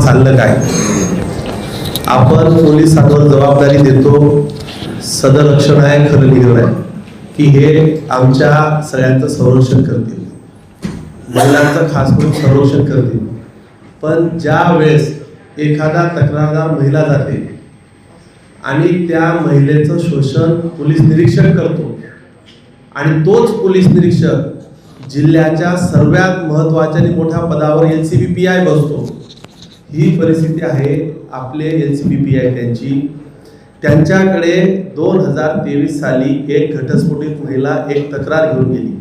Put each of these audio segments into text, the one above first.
चाललं काय? आपण पोलिसांवर जबाबदारी देतो. सदरक्षण आहे खरं निघण आहे की हे आमच्या सगळ्यांचं संरक्षण करतील. महिलांचं खास करून संरक्षण करतील. पण ज्या वेळेस एखादा तक्रारदार महिला जाते आणि त्या महिलेचं शोषण पोलीस निरीक्षक करतो आणि तोच पोलीस निरीक्षक जिल्ह्याच्या सर्वात महत्त्वाच्या आणि मोठ्या पदावर L C B P I बसतो ही परिस्थिती आहे आपले L C B P I त्यांची. त्यांच्याकडे दोन हजार तेवीस साली एक घटस्फोटित महिला एक तक्रार घेऊन गेली.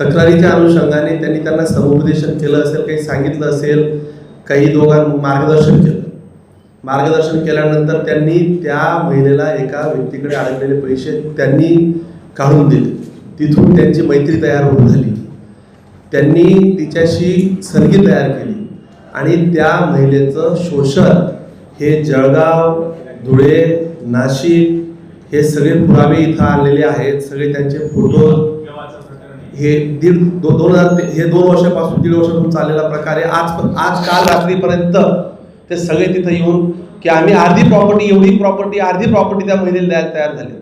तक्रारीच्या अनुषंगाने त्यांनी त्यांना समुपदेशन केलं असेल काही सांगितलं असेल काही दोघां मार्गदर्शन केलं. मार्गदर्शन केल्यानंतर त्यांनी त्या महिलेला एका व्यक्तीकडे अडकलेले पैसे त्यांनी काढून दिले. तिथून त्यांची मैत्री तयार होऊन झाली. त्यांनी तिच्याशी सरगी तयार केली. आणि त्या महिलेचं शोषण हे जळगाव धुळे नाशिक हे सगळे पुरावे इथं आलेले आहेत. सगळे त्यांचे फोटो हे दीड दो, दोन हजार हे दोन वर्षापासून दीड वर्षापासून चाललेला प्रकार आहे. आज आज काल रात्रीपर्यंत ते सगळे तिथं येऊन की आम्ही अर्धी प्रॉपर्टी एवढी प्रॉपर्टी अर्धी प्रॉपर्टी त्या महिलेला द्यायला तयार झाली.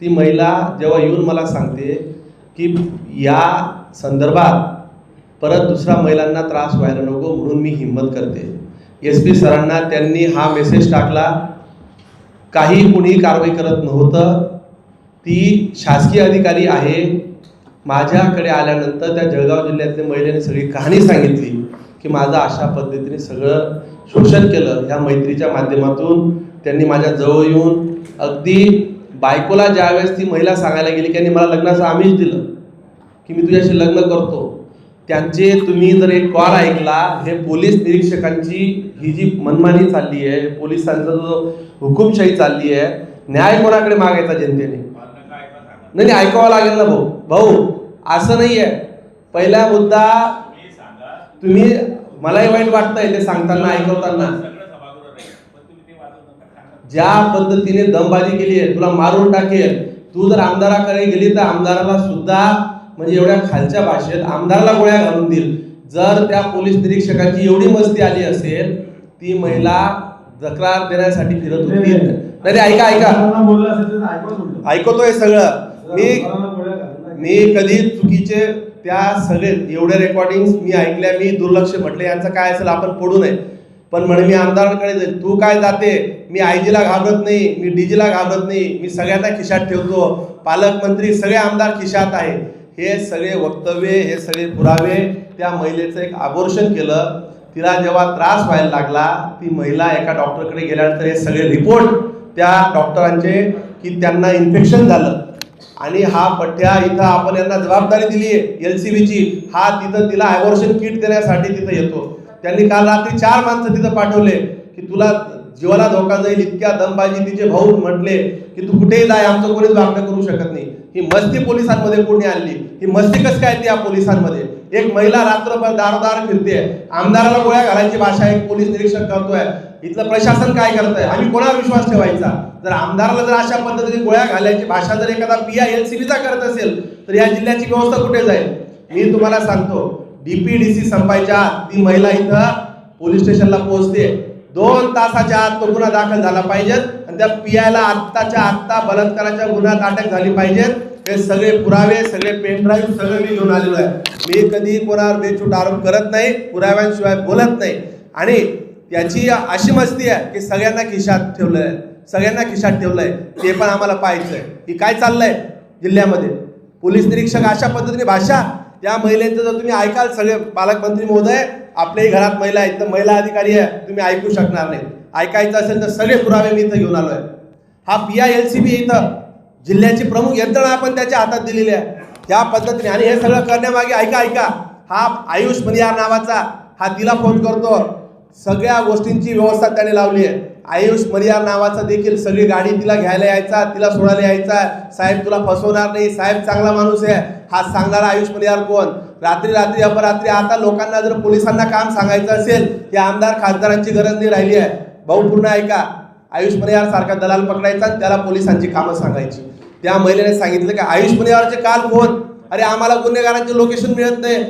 ती महिला जेव्हा येऊन मला सांगते की या संदर्भात परत दुसऱ्या महिलांना त्रास व्हायला नको म्हणून मी हिंमत करते. एस पी सरांना त्यांनी हा मेसेज टाकला काही कुणी कारवाई करत नव्हतं. ती शासकीय अधिकारी आहे. माझ्याकडे आल्यानंतर त्या जळगाव जिल्ह्यातल्या महिलेने सगळी कहाणी सांगितली की माझं अशा पद्धतीने सगळं शोषण केलं. ह्या मैत्रीच्या माध्यमातून त्यांनी माझ्या जवळ येऊन अगदी बायकोला ज्यावेळेस ती महिला सांगायला गेली की मला लग्नाचं आमिष दिलं की मी तुझ्याशी लग्न करतो त्यांचे तुम्ही जर एक कॉल ऐकला हे पोलीस निरीक्षकांची ही जी मनमानी चालली आहे पोलिसांचा जो हुकुमशाही चालली आहे न्याय कोणाकडे मागायचा जनतेने? नाही नाही ऐकावं लागेल ना भाऊ. भाऊ असं नाही आहे पहिला मुद्दा तुम्ही मलाही वाईट वाटतंय ते सांगताना ऐकवताना. ज्या पद्धतीने दमबाजी केली आहे तुला मारून टाकेल. तू जर आमदाराकडे गेली तर आमदाराला सुद्धा म्हणजे एवढ्या खालच्या भाषेत आमदाराला गोळ्या घालून देईल. जर त्या पोलीस निरीक्षकाची एवढी मस्ती आली असेल ती महिला तक्रार देण्यासाठी फिरत होती. नाही नाही, ऐका ऐका. ऐकतोय सगळं. मी मी कधी चुकीचे त्या सगळे एवढे रेकॉर्डिंग मी ऐकल्या मी दुर्लक्ष म्हटले यांचं काय असेल आपण पडू नये. पण म्हणे मी आमदारांकडे जाईल. तू काय जाते? मी आयजीला घाबरत नाही मी डीजीला घाबरत नाही मी सगळ्यांना खिशात ठेवतो. पालकमंत्री सगळे आमदार खिशात आहे. हे सगळे वक्तव्य हे सगळे पुरावे त्या महिलेचं एक आबोर्शन केलं. तिला जेव्हा त्रास व्हायला लागला ती महिला एका डॉक्टरकडे गेल्यानंतर हे सगळे रिपोर्ट त्या डॉक्टरांचे की त्यांना इन्फेक्शन झालं. आणि हा पठ्या इथं आपण यांना जबाबदारी दिली आहे एल सी बीची. हा तिथं तिला ॲबॉर्शन किट देण्यासाठी तिथं येतो. त्यांनी काल रात्री चार माणसं तिथं पाठवले की तुला जीवाला धोका जाईल इतक्या दमबाजी तिचे भाऊ म्हटले की तू कुठेही जाय आमचं कोणीच वागणं करू शकत नाही. ही मस्ती पोलिसांमध्ये कोणी आणली? ही मस्ती कसं काय ती या पोलिसांमध्ये? एक महिला रात्रभर दारदार फिरते आमदाराला गोळ्या घालायची भाषा एक पोलीस निरीक्षक करतोय. इथलं प्रशासन काय करतंय? आम्ही कोणावर विश्वास ठेवायचा? जर आमदाराला जर अशा पद्धतीने गोळ्या घालायची भाषा जर एखादा पी आय एल सीबीचा करत असेल तर या जिल्ह्याची व्यवस्था कुठे जाईल? मी तुम्हाला सांगतो डीपीडीसी संपायच्या ती महिला इथं पोलीस स्टेशनला पोहोचते. दोन तासाच्या आत तो गुन्हा दाखल झाला पाहिजेत आणि त्या पियाला आत्ताच्या आत्ता बलात्काराच्या गुन्ह्यात अटक झाली पाहिजेत हे सगळे पुरावे सगळे पेन ड्राईव्ह सगळं मी घेऊन आलेलो आहे. मी कधी कोणावर बेछूट आरोप करत नाही पुराव्यांशिवाय बोलत नाही. आणि याची अशी मस्ती आहे की सगळ्यांना खिशात ठेवलं आहे सगळ्यांना खिशात ठेवलंय. ते पण आम्हाला पाहायचंय. की काय चाललंय जिल्ह्यामध्ये? पोलीस निरीक्षक अशा पद्धतीने भाषा त्या महिलेचं जर तुम्ही ऐकाल सगळे पालकमंत्री महोदय आपल्याही घरात महिला आहेत तर महिला अधिकारी आहे तुम्ही ऐकू शकणार नाही. ऐकायचं असेल तर सगळे पुरावे मी इथं घेऊन आहे. हा P I L C B इथं जिल्ह्याची प्रमुख यंत्रणा आपण त्याच्या हातात दिलेली आहे. त्या पद्धतीने आणि हे सगळं करण्यामागे ऐका ऐका. हा आयुष मनियार नावाचा हा तिला फोन करतो. सगळ्या गोष्टींची व्यवस्था त्याने लावली आहे. आयुष मरियार नावाचा देखील सगळी गाडी तिला घ्यायला यायचा तिला सोडायला यायचा. साहेब तुला फसवणार नाही. साहेब चांगला माणूस आहे. हा सांगणारा आयुष मरियार कोण? रात्री रात्री अपरात्री. आता लोकांना जर पोलिसांना काम सांगायचं असेल की आमदार खासदारांची गरज नाही राहिली आहे. भाऊ पूर्ण ऐका. आयुष मरियार सारखा दलाल पकडायचा आणि त्याला पोलिसांची कामं सांगायची. त्या महिलेने सांगितलं की आयुष मरियारचे काल फोन. अरे आम्हाला गुन्हेगारांचे लोकेशन मिळत नाही.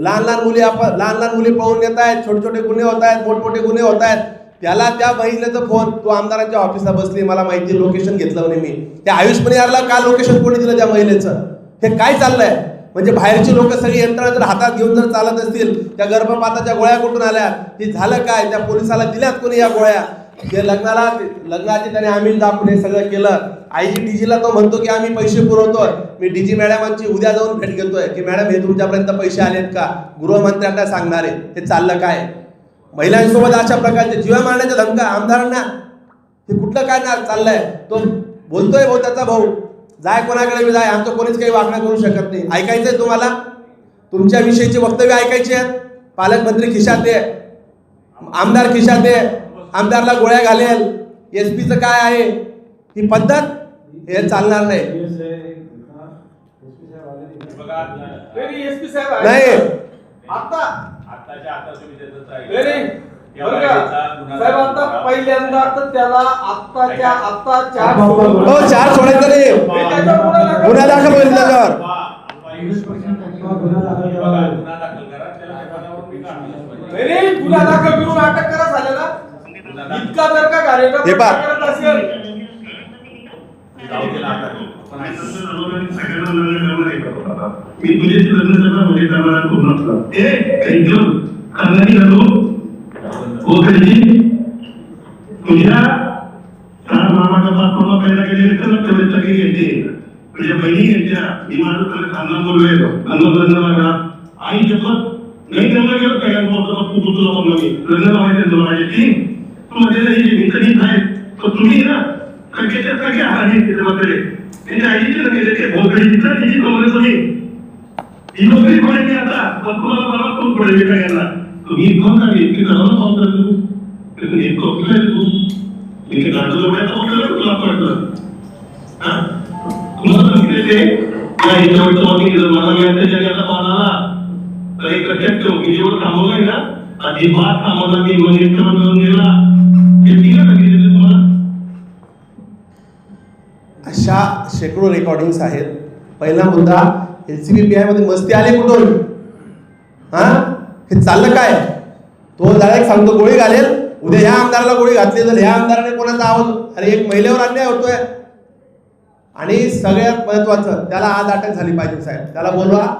लहान लहान मुली आपण लहान लहान मुली पळून येत आहेत. छोटे छोटे गुन्हे होत आहेत. मोठमोठे गुन्हे होत आहेत. त्याला त्या महिलेचा फोन तो आमदारांच्या ऑफिसला बसली मला माहिती लोकेशन घेतलं म्हणे मी. त्या आयुष परिवारला का लोकेशन कोणी दिलं त्या महिलेचं? हे काय चाललंय? म्हणजे बाहेरची लोक सगळी यंत्रणा जर हातात घेऊन जर चालत असतील त्या गर्भपाताच्या गोळ्या कुठून आल्या? ते झालं काय? त्या पोलिसाला दिल्यात कोणी या गोळ्या? ते लग्नाला लग्नाची त्याने आम्ही दाखवून हे सगळं केलं. आईजी डीजीला तो म्हणतो की आम्ही पैसे पुरवतोय. मी डीजी मॅडमांची उद्या जाऊन भेट घेतोय. की मॅडम हे तुमच्यापर्यंत पैसे आलेत का? गृहमंत्र्यांना सांगणार. आहे हे चाललं काय? महिलांसोबत अशा प्रकारचे जीवा मारण्याच्या धमका आमदारांना हे कुठलं काय ना चाललंय? तो बोलतोय भाऊ त्याचा भाऊ. जाय कोणाकडे बी जाय आमचं कोणीच काही वागणं करू शकत नाही. ऐकायचंय तुम्हाला? तुमच्या विषयीचे वक्तव्य ऐकायचे आहेत. पालकमंत्री खिशात आहे. आमदार खिशात आहे. आमदारला गोळ्या घालेल. एस पीचं काय आहे? ही पद्धत हे चालणार नाही. नाही. आता आताच्या आता तुम्ही? साहेब आता पहिल्यांदा तर त्याला आत्ताच्या आता चार हो चार सोडायचं नाही. गुन्हा दाखल होईल त्याच्यावर. गुन्हा दाखल करून अटक करा झालेला. इतका जर का कार्यक्रम हे. करत असेल जाऊ दे ना आता. पण आणि ऐका. तसं सर्वजण सगळ्यांना लग्न करणार नाही करत आता. मी लग्न करणार म्हणजे करणार खूप नसलं ए ऐकलं कानाची घालू कधी तुझ्या सहा मामाचा बाप मामा पहिला गेले तर तेवढे सगळे घेते तुझ्या बहिणी घ्यायच्या मी माझं खानदान बोललोय. अन्न लग्न लागा आई शपथ. नाही लग्न केलं सगळ्यांचं खूप तुला म्हणलं मी लग्न लावायचं तुला माझ्याशी तू मध्ये नाही मी कधी नाही. तर तुम्ही ना सगळ्याच्या सगळ्या हानी त्याच्यामध्ये त्यांच्या आईची लग्न ते भोगडीचा तिची नोकरी तुम्ही ही नोकरी पडेल आता? पण तुम्हाला मला कोण पडेल सगळ्यांना तुम्ही कोण काय इतके जणांना कॉल करतो तुम्ही एक कॉपी तू? इथे गाडलं एवढ्या कॉपी तुला कळतं तुला सांगितले ते? या हिच्यावरचं वॉकिंग केलं मला मिळायचं जगाचा कॉल तर एक लक्षात ठेव मी जेवढं थांबवलंय ना अजिबात थांबवला मी म्हणजे मिळून गेला. अशा शेकडो रेकॉर्डिंग्स आहेत. पहिला मुद्दा एल सी बी पी मध्ये मस्ती आली कुठून? हा? हे चाललं काय? तो डायरेक्ट सांगतो गोळी घालेल. उद्या ह्या आमदाराला गोळी घातली तर ह्या आमदाराने कोणाचा आवाज अरे एक महिलेवर अन्याय होतोय. आणि सगळ्यात महत्वाचं त्याला आज अटक झाली पाहिजे साहेब. त्याला बोलवा.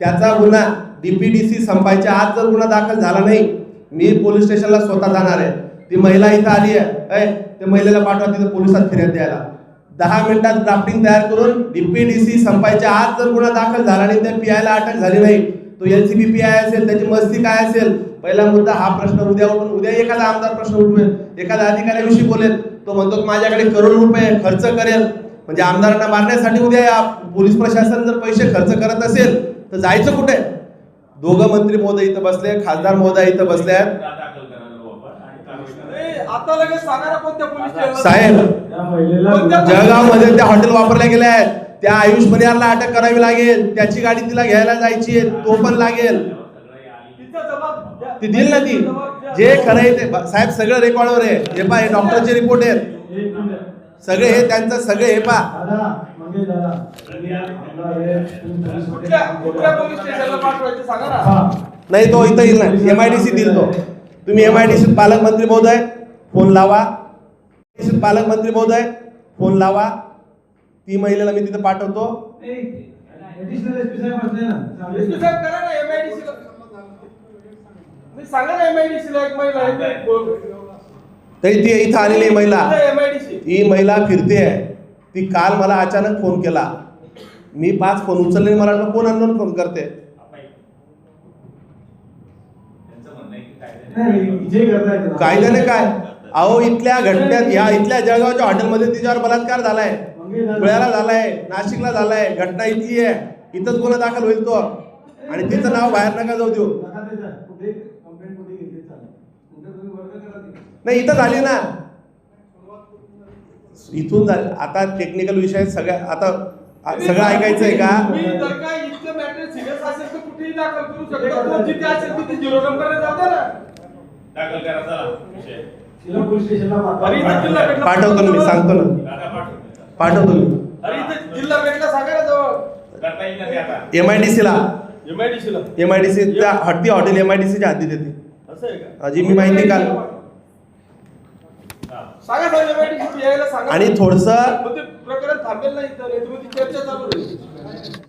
त्याचा गुन्हा डीपीडीसी संपायच्या आज जर गुन्हा दाखल झाला नाही मी पोलीस स्टेशनला स्वतः जाणार आहे. ती महिला इथं आली आहे. ऐ, ते महिलेला पाठवा तिथं पोलिसात फिर्याद द्यायला. दहा मिनिटात ड्राफ्टिंग तयार करून डीपीडीसी संपायच्या आज जर गुन्हा दाखल झाला आणि त्या पीआयला अटक झाली नाही तो एलसीबी पीआय असेल त्याची मस्ती काय असेल? पहिला मुद्दा हा प्रश्न उद्या उठून उद्या एखादा आमदार प्रश्न उठवेल. एखाद्या अधिकाऱ्याविषयी बोलेल. तो म्हणतो की माझ्याकडे करोड रुपये खर्च करेल. म्हणजे आमदारांना मारण्यासाठी उद्या या पोलीस प्रशासन जर पैसे खर्च करत असेल तर जायचं कुठे? दोघं मंत्री महोदय इथं बसले खासदार महोदय इथं बसले आहेत गुन्हा दाखल करायला आपण आणि कारवाई करा. ए, आता लगेच सांगा ना कोणत्या पोलीस स्टेशनला साहेब. त्या महिलेला कोणत्या- जळगावमध्ये त्या हॉटेल वापरल्या गेल्या आहेत. त्या आयुष परिवारला अटक करावी लागेल. त्याची गाडी तिला घ्यायला जायची आहे. तो पण लागेल. ती देईल ना ती. जे खरं आहे ते. साहेब सगळं रेकॉर्डवर आहे. हे पा हे डॉक्टरचे रिपोर्ट आहेत. सगळे हे त्यांचं सगळे हे पा. नाही तो इथं येईल ना. एमआयडीसी देईल तो. तुम्ही एमआयडीसी पालकमंत्री महोदय फोन लावा. पालकमंत्री महोदय फोन लावा. ती महिलेला मी तिथं पाठवतो. ते- तरी ती इथं आलेली आहे महिला. एमआयडीसी ही महिला फिरते आहे. ती काल मला अचानक फोन केला. मी पाच फोन उचलले मला वाटलं कोण अननोन फोन करते. कायद्याने काय? अहो इथल्या घटनेत या इथल्या जळगावच्या हॉटेलमध्ये तिच्यावर बलात्कार झालाय. धुळ्याला झालाय नाशिकला झालाय घटना इथली आहे. इथंच गुन्हा दाखल होईल तो. आणि तिचं नाव बाहेर नका जाऊ देऊ. नाही इथं झाली ना. इथून झाली. आता टेक्निकल विषय सगळ्या आता सगळं ऐकायचं आहे का पाठवतो ना मी सांगतो ना. पाठवतो मी. अरे इथं जिल्हा भेटला सांगा ना जवळ. करता येईल ना ते आता? एम आय डी सीला एमआयडीसी ला. एम आय डी सी त्या हट्टी हॉटेल एम आय डी सीच्या हद्दीत येते असं आहे का? जी मी माहिती काल आणि थोडंसं प्रकरण थांबेल नाही तर चर्चा चालू